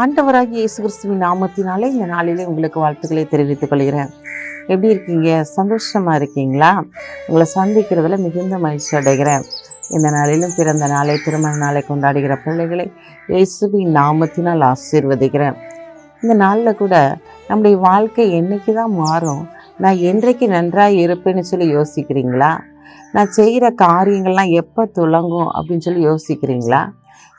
ஆண்டவராகி இயேசு கிறிஸ்துவின் நாமத்தினாலே இந்த நாளிலே உங்களுக்கு வாழ்த்துக்களை தெரிவித்துக் கொள்கிறேன். எப்படி இருக்கீங்க? சந்தோஷமாக இருக்கீங்களா? உங்களை சந்திக்கிறதுல மிகுந்த மகிழ்ச்சி அடைகிறேன். இந்த நாளிலும் பிறந்த நாளை திருமண நாளை கொண்டாடுகிற பிள்ளைகளை இயேசுவின் நாமத்தினால் ஆசீர்வதிக்கிறேன். இந்த நாளில் கூட நம்முடைய வாழ்க்கை என்றைக்கு தான் மாறும்? நான் என்றைக்கு நன்றாக இருப்பேன்னு சொல்லி யோசிக்கிறீங்களா? நான் செய்கிற காரியங்கள்லாம் எப்போ துளங்கும் அப்படின்னு சொல்லி யோசிக்கிறீங்களா?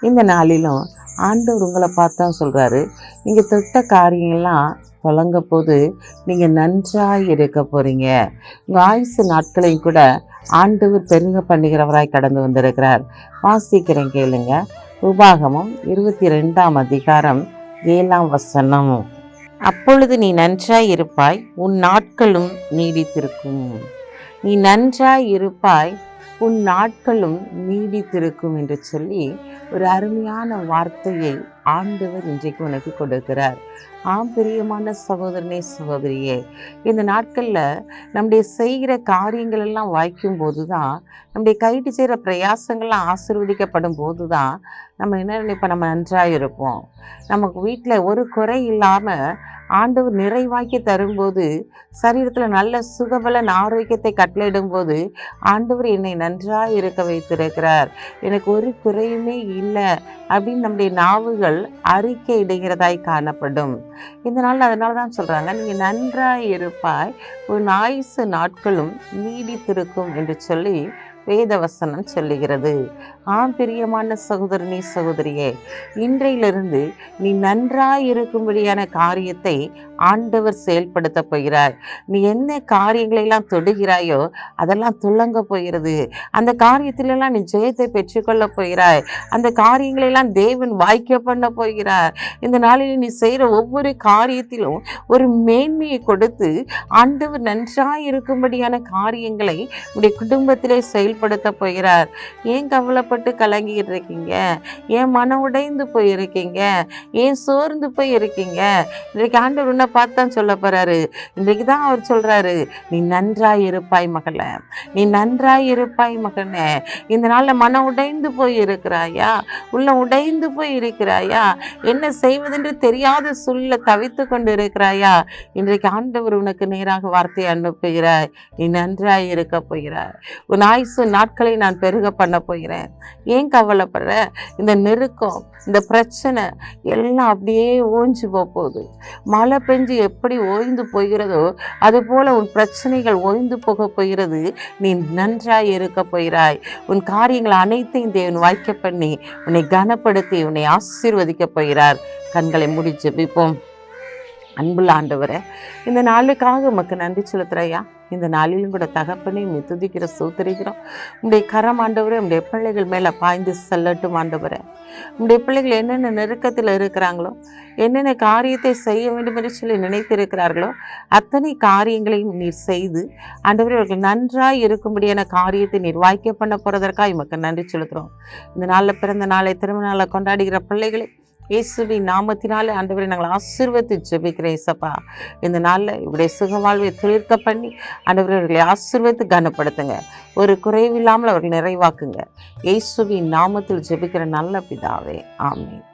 இந்த நாளிலும் ஆண்டவர் உங்களை பார்த்தா சொல்கிறாரு நீங்கள் தொட்ட காரியங்கள்லாம் தொடங்க போது நீங்கள் நன்றாக இருக்க போகிறீங்க உங்கள் ஆயுசு நாட்களையும் கூட ஆண்டவர் பெருங்க பண்ணுகிறவராய் கடந்து வந்திருக்கிறார். வாசிக்கிறேன் கேளுங்க. உபாகமும் இருபத்தி ரெண்டாம் அதிகாரம் ஏழாம் வசனம். அப்பொழுது நீ நன்றாய் இருப்பாய் உன் நாட்களும் நீடித்திருக்கும். நீ நன்றாய் இருப்பாய் உன் நாட்களும் நீடித்திருக்கும் என்று சொல்லி ஒரு அருமையான வார்த்தையை ஆண்டவர் இன்றைக்கு உனக்கு கொடுக்கிறார். ஆம் பிரியமான சகோதரனே சகோதரியே இந்த நாட்களில் நம்முடைய செய்கிற காரியங்கள் எல்லாம் வாய்க்கும் போது தான் நம்முடைய கைட்டு செய்கிற பிரயாசங்கள்லாம் ஆசிர்வதிக்கப்படும் போது தான் நம்ம என்ன நினைப்போம்? நம்ம நன்றாக இருப்போம். நமக்கு வீட்டில் ஒரு குறை இல்லாமல் ஆண்டவர் நிறைவாக்கி தரும்போது சரீரத்தில் நல்ல சுகபலன் ஆரோக்கியத்தை கட்டளையிடும் போது ஆண்டவர் என்னை நன்றாக இருக்க வைத்திருக்கிறார். எனக்கு ஒரு குறையுமே இல்லை அப்படின்னு நம்முடைய நாவுகள் அறிக்கை இடுகிறதாய் காணப்படும். இந்த நாள் அதனால தான் சொல்கிறாங்க நீங்கள் நன்றாக இருப்பாய் உன் ஆயுசு நாட்களும் நீடித்திருக்கும் என்று சொல்லி வேதவசனம் சொல்லுகிறது. ஆம் பிரியமான சகோதரனே சகோதரியே இன்றையிலிருந்து நீ நன்றாய் இருக்கும்படியான காரியத்தை ஆண்டவர் செயல்படுத்த போகிறார். நீ என்ன காரியங்களெல்லாம் தொடுகிறாயோ அதெல்லாம் துளங்க போகிறது. அந்த காரியத்திலெல்லாம் நீ ஜெயத்தை பெற்றுக்கொள்ள போகிறாய். அந்த காரியங்களெல்லாம் தேவன் வாய்க்க பண்ண போகிறார். இந்த நாளில் நீ செய்கிற ஒவ்வொரு காரியத்திலும் ஒரு மேன்மையை கொடுத்து ஆண்டவர் நன்றாய் இருக்கும்படியான காரியங்களை உடைய குடும்பத்திலே ஏற்படுத்த போகிறார். ஏன் கவலைப்பட்டு கலங்கிட்டு இருக்கீங்க? ஏன் மன உடைந்து போயிருக்கீங்க? ஏன் சோர்ந்து போய் இருக்கீங்க இன்றைக்கு ஆண்டவர் உன்னை பார்த்தான் சொல்ல போகிறாரு இன்றைக்கு தான் அவர் சொல்கிறாரு நீ நன்றாய் இருப்பாய் மகளே. நீ நன்றாய் இருப்பாய் மகனே. இந்த நாளில் மனம் உடைந்து போய் இருக்கிறாயா உள்ள உடைந்து போய் இருக்கிறாயா என்ன செய்வதென்று தெரியாத சூழ்நிலை தவித்து கொண்டு இருக்கிறாயா இன்றைக்கு ஆண்டவர் உனக்கு நேராக வார்த்தையை அனுப்புகிறாய் நீ நன்றாய் இருக்க போகிறாய். உன் ஆயுசு நாட்களை நான் பெருக பண்ண போகிறேன். ஏன் கவலைப்படுற? இந்த நெருக்கம் இந்த பிரச்சனை எல்லாம் அப்படியே ஓஞ்சி போக போகுது. மழை பெஞ்சு எப்படி ஓய்ந்து போகிறதோ அதுபோல உன் பிரச்சனைகள் ஓய்ந்து போக போகிறது. நீ நன்றாய் இருக்க போகிறாய். உன் காரியங்கள் அனைத்தையும் தேவன் வாய்க்க பண்ணி உன்னை கனப்படுத்தி உன்னை ஆசீர்வதிக்க போகிறார். கண்களை முடிச்சு ஜெபிப்போம். அன்புள்ள ஆண்டவரே இந்த நாளுக்காக உமக்கு நன்றி செலுத்துறையா இந்த நாளிலும் கூட தகப்பனை உம்மை துதிக்கிற சூத்தரிக்கிறோம். உடைய கரம் ஆண்டவரே உடைய பிள்ளைகள் மேலே பாய்ந்து செல்லட்டும் ஆண்டவரே. உடைய பிள்ளைகள் என்னென்ன நெருக்கத்தில் இருக்கிறாங்களோ என்னென்ன காரியத்தை செய்ய வேண்டும் என்று சொல்லி நினைத்திருக்கிறார்களோ அத்தனை காரியங்களையும் நீர் செய்து ஆண்டவரே அவர்கள் நன்றாய் இருக்கும்படியான காரியத்தை நீர் வாய்க்க பண்ண போகிறதற்காக இமக்கு நன்றி செலுத்துகிறோம் இந்த நாளில் பிறந்த நாளை திருமண நாளை கொண்டாடுகிற பிள்ளைகளை இயேசுவி நாமத்தினாலே ஆண்டவரை நாங்கள் ஆசீர்வத்து ஜெபிக்கிறேன் இசப்பா இந்த நாளில் இவருடைய சுக வாழ்வை துளிர்க்க பண்ணி ஆண்டவரை அவர்களை ஆசீர்வத்து கனப்படுத்துங்க. ஒரு குறைவில்லாமல் அவர்கள் நிறைவாக்குங்க. இயேசுவின் நாமத்தில் ஜெபிக்கிற நல்ல பிதாவே. ஆமீன்.